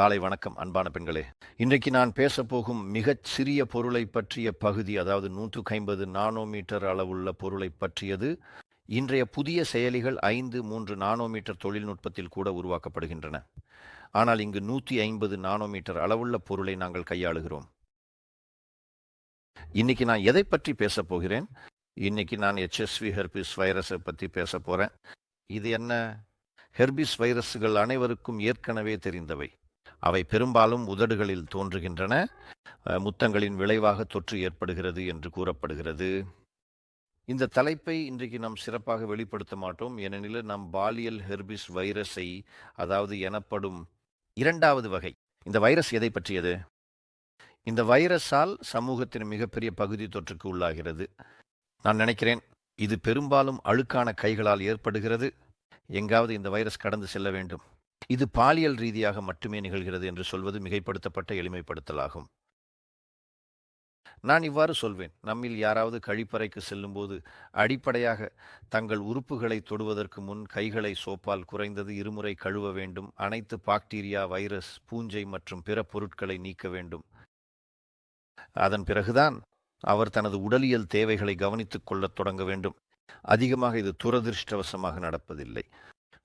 காலை வணக்கம் அன்பான பெண்களே. இன்றைக்கு நான் பேசப்போகும் மிகச் சிறிய பொருளை பற்றிய பகுதி அதாவது நூற்றுக்கு ஐம்பது நானோமீட்டர் அளவுள்ள பொருளை பற்றியது இன்றைய புதிய செயலிகள் ஐந்து மூன்று நானோமீட்டர் தொழில்நுட்பத்தில் கூட உருவாக்கப்படுகின்றன. ஆனால் இங்கு நூற்றி ஐம்பது நானோமீட்டர் அளவுள்ள பொருளை நாங்கள் கையாளுகிறோம். இன்னைக்கு நான் எதை பற்றி பேசப் போகிறேன்? இன்னைக்கு நான் எச்எஸ்வி ஹெர்பிஸ் வைரஸை பற்றி பேச போகிறேன் இது என்ன? ஹெர்பிஸ் வைரஸுகள் அனைவருக்கும் ஏற்கனவே தெரிந்தவை. அவை பெரும்பாலும் உதடுகளில் தோன்றுகின்றன. முத்தங்களின் விளைவாக தொற்று ஏற்படுகிறது என்று கூறப்படுகிறது. இந்த தலைப்பை இன்றைக்கு நாம் சிறப்பாக வெளிப்படுத்த மாட்டோம். ஏனெனில் நாம் பாலியல் ஹெர்பிஸ் வைரஸை அதாவது எனப்படும் இரண்டாவது வகை. இந்த வைரஸ் எதை பற்றியது? இந்த வைரஸால் சமூகத்தின் மிகப்பெரிய பகுதி தொற்றுக்கு உள்ளாகிறது. நான் நினைக்கிறேன் இது பெரும்பாலும் அழுக்கான கைகளால் ஏற்படுகிறது. எங்காவது இந்த வைரஸ் கடந்து செல்ல வேண்டும். இது பாலியல் ரீதியாக மட்டுமே நிகழ்கிறது என்று சொல்வது மிகைப்படுத்தப்பட்ட எளிமைப்படுத்தலாகும். நான் இவ்வாறு சொல்வேன். நம்மில் யாராவது கழிப்பறைக்கு செல்லும்போது அடிப்படையாக தங்கள் உறுப்புகளை தொடுவதற்கு முன் கைகளை சோப்பால் குறைந்தது இருமுறை கழுவ வேண்டும். அனைத்து பாக்டீரியா வைரஸ் பூஞ்சை மற்றும் பிற பொருட்களை நீக்க வேண்டும். அதன் பிறகுதான் அவர் தனது உடலியல் தேவைகளை கவனித்துக் கொள்ளத் தொடங்க வேண்டும். அதிகமாக இது துரதிருஷ்டவசமாக நடப்பதில்லை.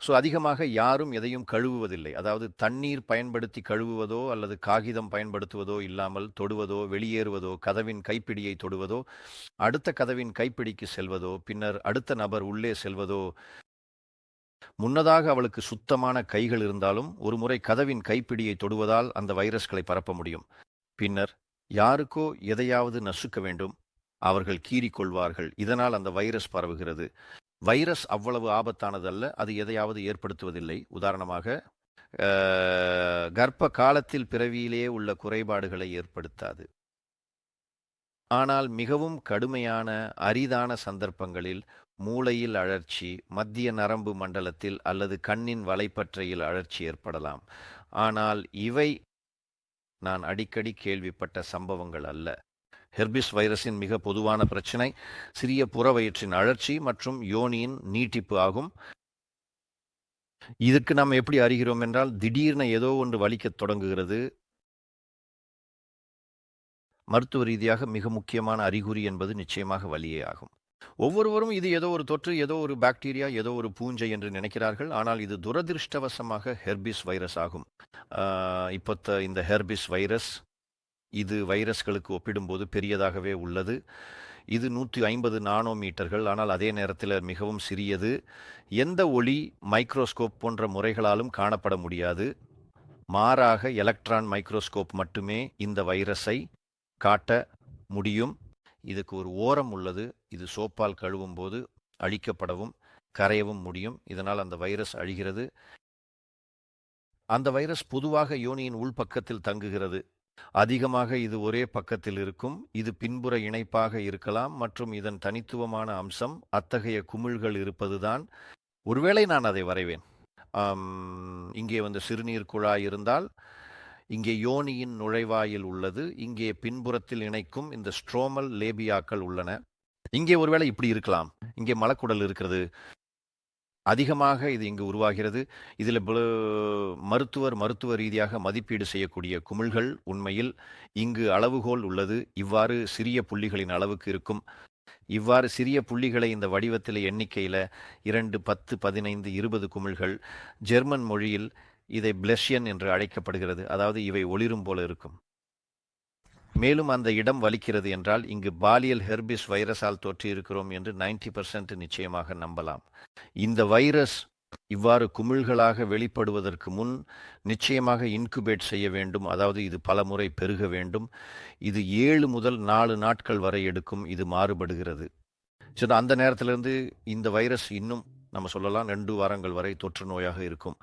ஸோ அதிகமாக யாரும் எதையும் கழுவுவதில்லை. அதாவது தண்ணீர் பயன்படுத்தி கழுவுவதோ அல்லது காகிதம் பயன்படுத்துவதோ இல்லாமல் தொடுவதோ வெளியேறுவதோ கதவின் கைப்பிடியை தொடுவதோ அடுத்த கதவின் கைப்பிடிக்கு செல்வதோ பின்னர் அடுத்த நபர் உள்ளே செல்வதோ முன்னதாக அவளுக்கு சுத்தமான கைகள் இருந்தாலும் ஒரு முறை கதவின் கைப்பிடியை தொடுவதால் அந்த வைரஸ்களை பரப்ப முடியும். பின்னர் யாருக்கோ எதையாவது நசுக்க வேண்டும். அவர்கள் கீறிக்கொள்வார்கள். இதனால் அந்த வைரஸ் பரவுகிறது. வைரஸ் அவ்வளவு ஆபத்தானதல்ல அது எதையாவது ஏற்படுத்துவதில்லை. உதாரணமாக கர்ப்ப காலத்தில் பிறவியிலேயே உள்ள குறைபாடுகளை ஏற்படுத்தாது. ஆனால் மிகவும் கடுமையான அரிதான சந்தர்ப்பங்களில் மூளையில் அழற்சி மத்திய நரம்பு மண்டலத்தில் அல்லது கண்ணின் வலைப்பற்றையில் அழற்சி ஏற்படலாம். ஆனால் இவை நான் அடிக்கடி கேள்விப்பட்ட சம்பவங்கள் அல்ல. ஹெர்பிஸ் வைரஸின் மிக பொதுவான பிரச்சனை சிறிய புறவயிற்றின் அழற்சி மற்றும் யோனியின் நீட்டிப்பு ஆகும். இதற்கு நாம் எப்படி அறிகிறோம் என்றால் திடீர்னு ஏதோ ஒன்று வலிக்கத் தொடங்குகிறது. மருத்துவ ரீதியாக மிக முக்கியமான அறிகுறி என்பது நிச்சயமாக வலியே ஆகும். ஒவ்வொருவரும் இது ஏதோ ஒரு தொற்று ஏதோ ஒரு பாக்டீரியா ஏதோ ஒரு பூஞ்சை என்று நினைக்கிறார்கள். ஆனால் இது துரதிருஷ்டவசமாக ஹெர்பிஸ் வைரஸ் ஆகும். ஆஹ் இப்போத்த இந்த ஹெர்பிஸ் வைரஸ் இது வைரஸ்களுக்கு ஒப்பிடும்போது பெரியதாகவே உள்ளது. இது நூற்றி ஐம்பது நானோமீட்டர்கள். ஆனால் அதே நேரத்தில் மிகவும் சிறியது. எந்த ஒளி மைக்ரோஸ்கோப் போன்ற முறைகளாலும் காணப்பட முடியாது. மாறாக எலக்ட்ரான் மைக்ரோஸ்கோப் மட்டுமே இந்த வைரஸை காட்ட முடியும். இதுக்கு ஒரு ஓரம் உள்ளது. இது சோப்பால் கழுவும் போது அழிக்கப்படவும் கரையவும் முடியும். இதனால் அந்த வைரஸ் அழிகிறது. அந்த வைரஸ் பொதுவாக யோனியின் உள்பக்கத்தில் தங்குகிறது. அதிகமாக இது ஒரே பக்கத்தில் இருக்கும். இது பின்புற இணைப்பாக இருக்கலாம். மற்றும் இதன் தனித்துவமான அம்சம் அத்தகைய குமிழ்கள் இருப்பதுதான். ஒருவேளை நான் அதை வரைவேன். இங்கே வந்து சிறுநீர் குழாய் இருந்தால் இங்கே யோனியின் நுழைவாயில் உள்ளது. இங்கே பின்புறத்தில் இணைக்கும் இந்த ஸ்ட்ரோமல் லேபியாக்கள் உள்ளன. இங்கே ஒருவேளை இப்படி இருக்கலாம். இங்கே மலக்குடல் இருக்கிறது. அதிகமாக இது இங்கு உருவாகிறது. இதில் மருத்துவர் மருத்துவ ரீதியாக மதிப்பீடு செய்யக்கூடிய குமிழ்கள் உண்மையில் இங்கு அளவுகோல் உள்ளது. இவ்வாறு சிறிய புள்ளிகளின் அளவுக்கு இருக்கும். இவ்வாறு சிறிய புள்ளிகளை இந்த வடிவத்தில் எண்ணிக்கையில் இரண்டு பத்து பதினைந்து இருபது குமிழ்கள் ஜெர்மன் மொழியில் இதை பிளஷியன் என்று அழைக்கப்படுகிறது. அதாவது இவை ஒளிரும் போல இருக்கும். மேலும் அந்த இடம் வலிக்கிறது என்றால் இங்கு பாலியல் ஹெர்பிஸ் வைரஸால் தொற்றியிருக்கிறோம் என்று 90% நிச்சயமாக நம்பலாம். இந்த வைரஸ் இவ்வாறு குமிழ்களாக வெளிப்படுவதற்கு முன் நிச்சயமாக இன்குபேட் செய்ய வேண்டும். அதாவது இது பல முறை பெருக வேண்டும். இது ஏழு முதல் நாலு நாட்கள் வரை எடுக்கும். இது மாறுபடுகிறது. சரி அந்த நேரத்திலிருந்து இந்த வைரஸ் இன்னும் நம்ம சொல்லலாம் ரெண்டு வாரங்கள் வரை தொற்று நோயாக இருக்கும்.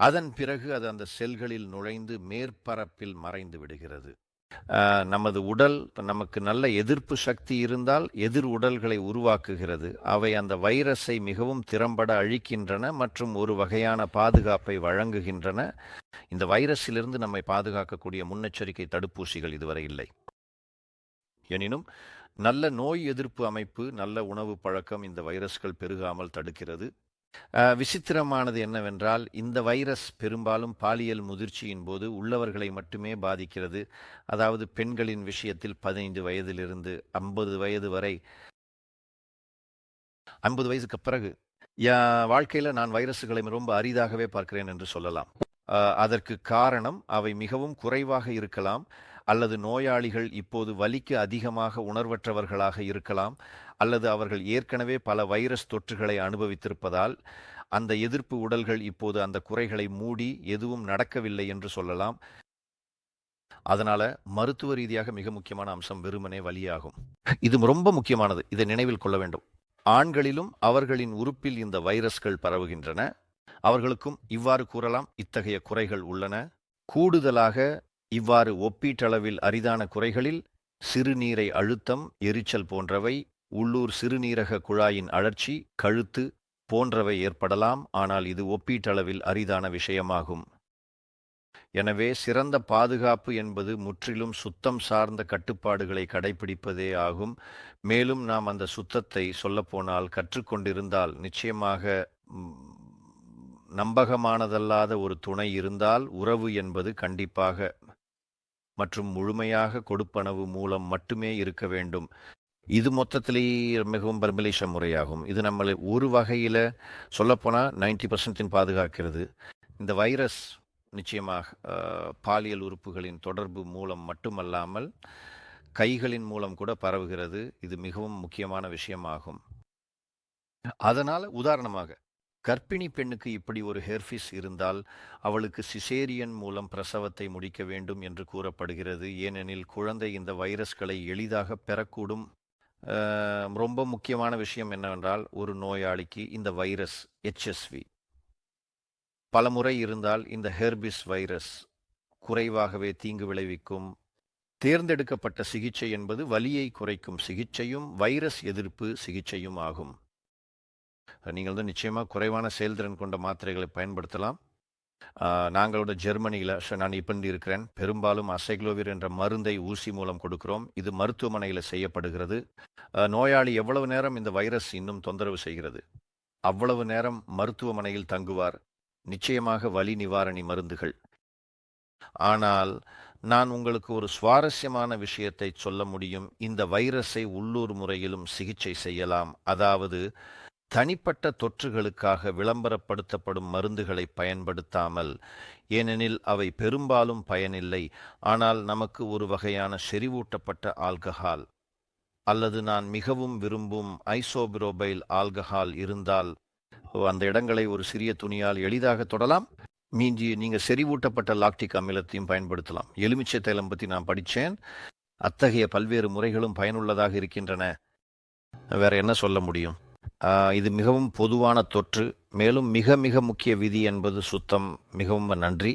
அதன் பிறகு அது அந்த செல்களில் நுழைந்து மேற்பரப்பில் மறைந்து விடுகிறது. நமது உடல் நமக்கு நல்ல எதிர்ப்பு சக்தி இருந்தால் எதிர் உடல்களை உருவாக்குகிறது. அவை அந்த வைரஸை மிகவும் திறம்பட அழிக்கின்றன மற்றும் ஒரு வகையான பாதுகாப்பை வழங்குகின்றன. இந்த வைரஸிலிருந்து நம்மை பாதுகாக்கக்கூடிய முன்னெச்சரிக்கை தடுப்பூசிகள் இதுவரை இல்லை. எனினும் நல்ல நோய் எதிர்ப்பு அமைப்பு நல்ல உணவு பழக்கம் இந்த வைரஸ்கள் பெருகாமல் தடுக்கிறது. விசித்திரமானது என்னவென்றால், இந்த வைரஸ் பெரும்பாலும் பாலியல் முதிர்ச்சியின் போது உள்ளவர்களை மட்டுமே பாதிக்கிறது. அதாவது பெண்களின் விஷயத்தில் 15 வயதிலிருந்து 50 வயது வரை ஐம்பது வயதுக்கு பிறகு. வாழ்க்கையில் வாழ்க்கையில நான் வைரஸுகளை ரொம்ப அரிதாகவே பார்க்கிறேன் என்று சொல்லலாம். அதற்கு காரணம் அவை மிகவும் குறைவாக இருக்கலாம். அல்லது நோயாளிகள் இப்போது வலிக்கு அதிகமாக உணர்வற்றவர்களாக இருக்கலாம். அல்லது அவர்கள் ஏற்கனவே பல வைரஸ் தொற்றுகளை அனுபவித்திருப்பதால், அந்த எதிர்ப்பு உடல்கள் இப்போது அந்த குறைகளை மூடி எதுவும் நடக்கவில்லை என்று சொல்லலாம். அதனால மருத்துவ ரீதியாக மிக முக்கியமான அம்சம் வெறுமனே வலியாகும். இது ரொம்ப முக்கியமானது. இதை நினைவில் கொள்ள வேண்டும். ஆண்களிலும் அவர்களின் உறுப்பில் இந்த வைரஸ்கள் பரவுகின்றன. அவர்களுக்கும் இவ்வாறு கூறலாம், இத்தகைய குறைகள் உள்ளன. கூடுதலாக இவ்வாறு ஒப்பீட்டளவில் அரிதான குறைகளில் சிறுநீரை அழுத்தம், எரிச்சல் போன்றவை, உள்ளூர் சிறுநீரக குழாயின் அழற்சி, கழுத்து போன்றவை ஏற்படலாம். ஆனால் இது ஒப்பீட்டளவில் அரிதான விஷயமாகும். எனவே சிறந்த பாதுகாப்பு என்பது முற்றிலும் சுத்தம் சார்ந்த கட்டுப்பாடுகளை கடைபிடிப்பதே ஆகும். மேலும் நாம் அந்த சுத்தத்தை சொல்லப்போனால் கற்றுக்கொண்டிருந்தால் நிச்சயமாக நம்பகமானதல்லாத ஒரு துணை இருந்தால் உறவு என்பது கண்டிப்பாக மற்றும் முழுமையாக கொடுப்பனவு மூலம் மட்டுமே இருக்க வேண்டும். இது மொத்தத்திலேயே மிகவும் பர்மிலேஷ முறையாகும். இது நம்மளை ஒரு வகையில சொல்லப்போனா 90% பாதுகாக்கிறது. இந்த வைரஸ் நிச்சயமாக பாலியல் உறுப்புகளின் தொடர்பு மூலம் மட்டுமல்லாமல், கைகளின் மூலம் கூட பரவுகிறது. இது மிகவும் முக்கியமான விஷயமாகும். அதனால் உதாரணமாக, கர்ப்பிணி பெண்ணுக்கு இப்படி ஒரு ஹெர்பிஸ் இருந்தால், அவளுக்கு சிசேரியன் மூலம் பிரசவத்தை முடிக்க வேண்டும் என்று கூறப்படுகிறது. ஏனெனில் குழந்தை இந்த வைரஸ்களை எளிதாக பெறக்கூடும். ரொம்ப முக்கியமான விஷயம் என்னவென்றால், ஒரு நோயாளிக்கு இந்த வைரஸ் HSV பலமுறை இருந்தால் இந்த ஹெர்பிஸ் வைரஸ் குறைவாகவே தீங்கு விளைவிக்கும். தேர்ந்தெடுக்கப்பட்ட சிகிச்சை என்பது வலியை குறைக்கும் சிகிச்சையும், வைரஸ் எதிர்ப்பு சிகிச்சையும் ஆகும். நீங்கள் வந்து நிச்சயமாக குறைவான செயல்திறன் கொண்ட மாத்திரைகளை பயன்படுத்தலாம். நாங்களோட ஜெர்மனியில் நான் இப்ப இருக்கிறேன். பெரும்பாலும் அசைக்ளோவிர் என்ற மருந்தை ஊசி மூலம் கொடுக்கிறோம். இது மருத்துவமனையில் செய்யப்படுகிறது. நோயாளி எவ்வளவு நேரம் இந்த வைரஸ் இன்னும் தொந்தரவு செய்கிறது, அவ்வளவு நேரம் மருத்துவமனையில் தங்குவார். நிச்சயமாக வலி நிவாரணி மருந்துகள். ஆனால், நான் உங்களுக்கு ஒரு சுவாரஸ்யமான விஷயத்தை சொல்ல முடியும். இந்த வைரஸை உள்ளூர் முறையிலும் சிகிச்சை செய்யலாம். அதாவது, தனிப்பட்ட தொற்றுகளுக்காக விளம்பரப்படுத்தப்படும் மருந்துகளை பயன்படுத்தாமல். ஏனெனில் அவை பெரும்பாலும் பயனில்லை. ஆனால் நமக்கு ஒரு வகையான செறிவூட்டப்பட்ட ஆல்கஹால் அல்லது நான் மிகவும் விரும்பும் ஐசோபிரோபைல் ஆல்கஹால் இருந்தால், அந்த இடங்களை ஒரு சிறிய துணியால் எளிதாக தொடலாம். மீஞ்சி நீங்க செறிவூட்டப்பட்ட லாக்டிக் அமிலத்தையும் பயன்படுத்தலாம். எலுமிச்சை தைலம் பத்தி நான் படித்தேன் அத்தகைய பல்வேறு முறைகளும் பயனுள்ளதாக இருக்கின்றன. வேற என்ன சொல்ல முடியும்? இது மிகவும் பொதுவான தொற்று. மேலும் மிக மிக முக்கிய விதி என்பது சுத்தம். மிகவும் நன்றி.